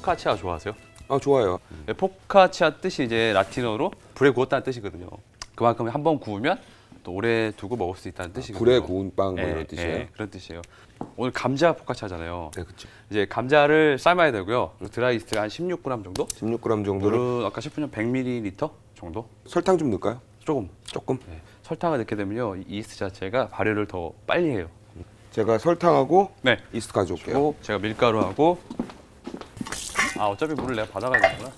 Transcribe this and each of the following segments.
포카치아 좋아하세요? 아 좋아요. 네, 포카치아 뜻이 이제 라틴어로 불에 구웠다는 뜻이거든요. 그만큼 한 번 구우면 또 오래 두고 먹을 수 있다는 뜻이거든요. 불에 구운 빵뭐 예, 이런 뜻이에요. 예, 그런 뜻이에요. 오늘 감자 포카치아잖아요. 네, 그렇죠. 이제 감자를 삶아야 되고요. 드라이스트가 한 16g 정도? 16g 정도를 물은 아까 셰프님 100ml 정도? 설탕 좀 넣을까요? 조금. 조금. 네. 설탕을 넣게 되면요. 이 이스트 자체가 발효를 더 빨리 해요. 제가 설탕하고 네. 이스트 가져올게요. 그리고 제가 밀가루하고 아 어차피 물을 내가 받아가야 되구나.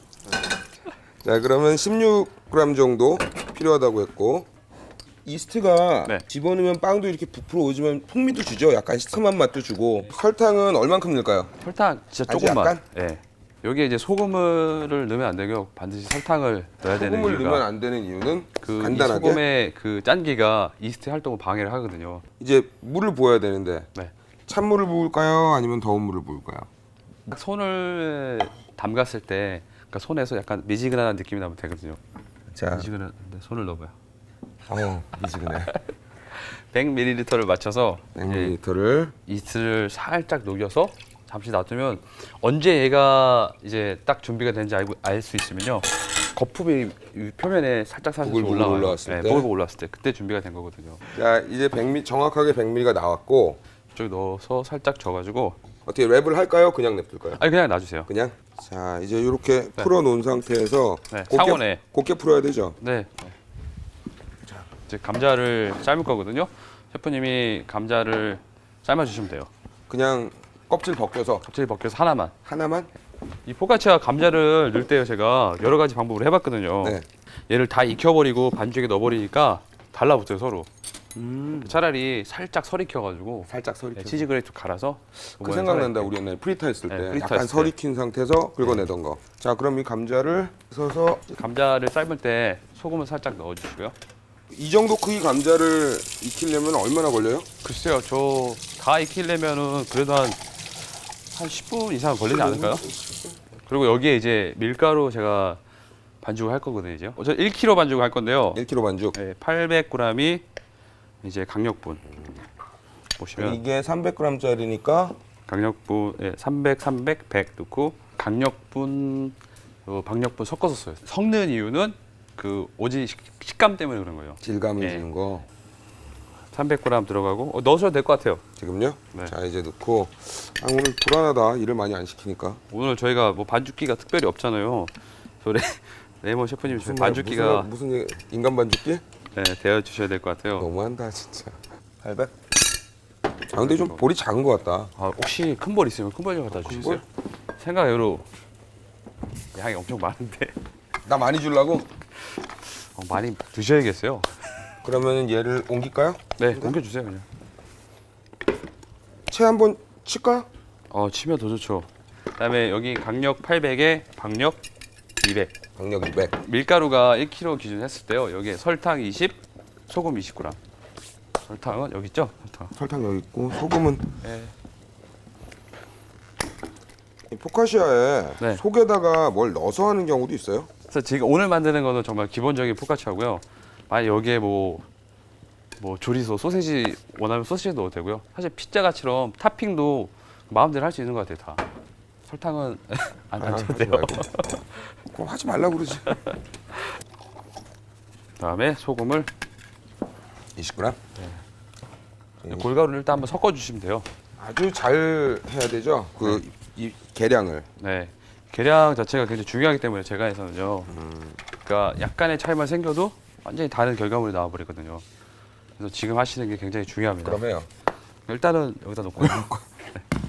자 그러면 16g 정도 필요하다고 했고 이스트가 네. 집어넣으면 빵도 이렇게 부풀어 오지만 풍미도 주죠. 약간 시큼한 맛도 주고 설탕은 얼만큼 넣을까요? 설탕 진짜 아주 조금만. 약간? 예. 여기에 이제 소금을 넣으면 안 되고 반드시 설탕을 넣어야 되는 소금을 이유가 넣으면 안 되는 이유는 그이 간단하게 소금의 그 짠기가 이스트 활동을 방해를 하거든요. 이제 물을 부어야 되는데 네. 찬물을 부을까요? 아니면 더운 물을 부을까요? 딱 손을 담갔을 때 그러니까 손에서 약간 미지근한 느낌이 나면 되거든요. 자, 미지근한 데 손을 넣어봐요. 어 미지근해. 100ml를 맞춰서 이제 100ml를 이스트를 살짝 녹여서 잠시 놔두면 언제 얘가 이제 딱 준비가 된지 알고 알 수 있으면요 거품이 이 표면에 살짝 살짝 보글보글 올라와요. 올라왔을 네, 때? 보글보글 올라왔을 때 그때 준비가 된 거거든요. 자 이제 100ml 정확하게 100ml가 나왔고 이쪽에 넣어서 살짝 져가지고 어떻게 랩을 할까요? 그냥 냅둘까요? 아니 그냥 놔주세요. 그냥 자 이제 이렇게 풀어 놓은 상태에서 네, 곱게, 상온에. 곱게 풀어야 되죠. 네. 이제 감자를 삶을 거거든요. 셰프님이 감자를 삶아 주시면 돼요. 그냥 껍질 벗겨서 갑자기 벗겨서 하나만. 하나만 이 포카치아 감자를 넣을 때요 제가 여러 가지 방법을 해봤거든요. 네. 얘를 다 익혀버리고 반죽에 넣어버리니까 달라붙어요 서로. 차라리 살짝 설 익혀가지고 살짝 설익. 네, 치즈 그레이트 갈아서 그 생각난다 우리 옛날에 프리타 했을 때 네, 프리타 약간 했을 때. 설익힌 상태에서 긁어내던 거. 자 그럼 이 감자를 서서 감자를 삶을 때 소금을 살짝 넣어주시고요. 이 정도 크기 감자를 익히려면 얼마나 걸려요? 글쎄요 저 다 익히려면은 그래도 한 한 10분 이상 걸리지 않을까요? 그리고 여기에 이제 밀가루 제가 반죽을 할 거거든요 이제. 저 1kg 반죽을 할 건데요. 1kg 반죽. 네, 800g이 이제 강력분 보시면 이게 300g짜리니까 강력분 예, 300, 300, 100 넣고 강력분 어, 박력분 섞어서 써요. 섞는 이유는 그 오지 식- 식감 때문에 그런 거예요. 질감을 예. 주는 거. 300g 들어가고 어, 넣으셔도 될 것 같아요. 지금요? 네. 자 이제 넣고 아, 오늘 불안하다 일을 많이 안 시키니까 오늘 저희가 뭐 반죽기가 특별히 없잖아요. 저 레, 레몬 셰프님 저희 무슨 말, 반죽기가 무슨, 무슨 얘기- 인간 반죽기? 네, 되어 주셔야 될 것 같아요. 너무한다 진짜 800? 아 근데 좀 볼이 작은 것 같다 아, 혹시 큰볼 있으면 큰볼좀 갖다 주시겠어요? 생각외로 양이 엄청 많은데 나 많이 주려고? 어, 많이 드셔야겠어요. 그러면 얘를 옮길까요? 네, 옮겨주세요 그냥. 채 한번 칠까요? 어, 치면 더 좋죠. 그다음에 여기 강력 800에 박력 200. 강력 200 밀가루가 1kg 기준 했을 때요. 여기에 설탕 20, 소금 20g. 설탕은 여기 있죠? 설탕. 설탕 여기 있고 소금은 네. 이 포카시아에 네. 속에다가 뭘 넣어서 하는 경우도 있어요 그래서 지금 오늘 만드는 거는 정말 기본적인 포카치하고요. 만약 여기에 뭐, 뭐 조리소, 소세지 원하면 소시지 넣어도 되고요. 사실 피자가처럼 토핑도 마음대로 할 수 있는 것 같아요. 다. 설탕은 안 아, 하셔도 하지 돼요. 그럼 하지 말라고 그러지 그다음에 소금을 20g 골가루를 일단 한번 섞어주시면 돼요. 아주 잘 해야 되죠 그 이 계량을 네. 계량 자체가 굉장히 중요하기 때문에 제가 해서는요. 그러니까 약간의 차이만 생겨도 완전히 다른 결과물이 나와버리거든요. 그래서 지금 하시는 게 굉장히 중요합니다. 그러면 일단은 여기다 놓고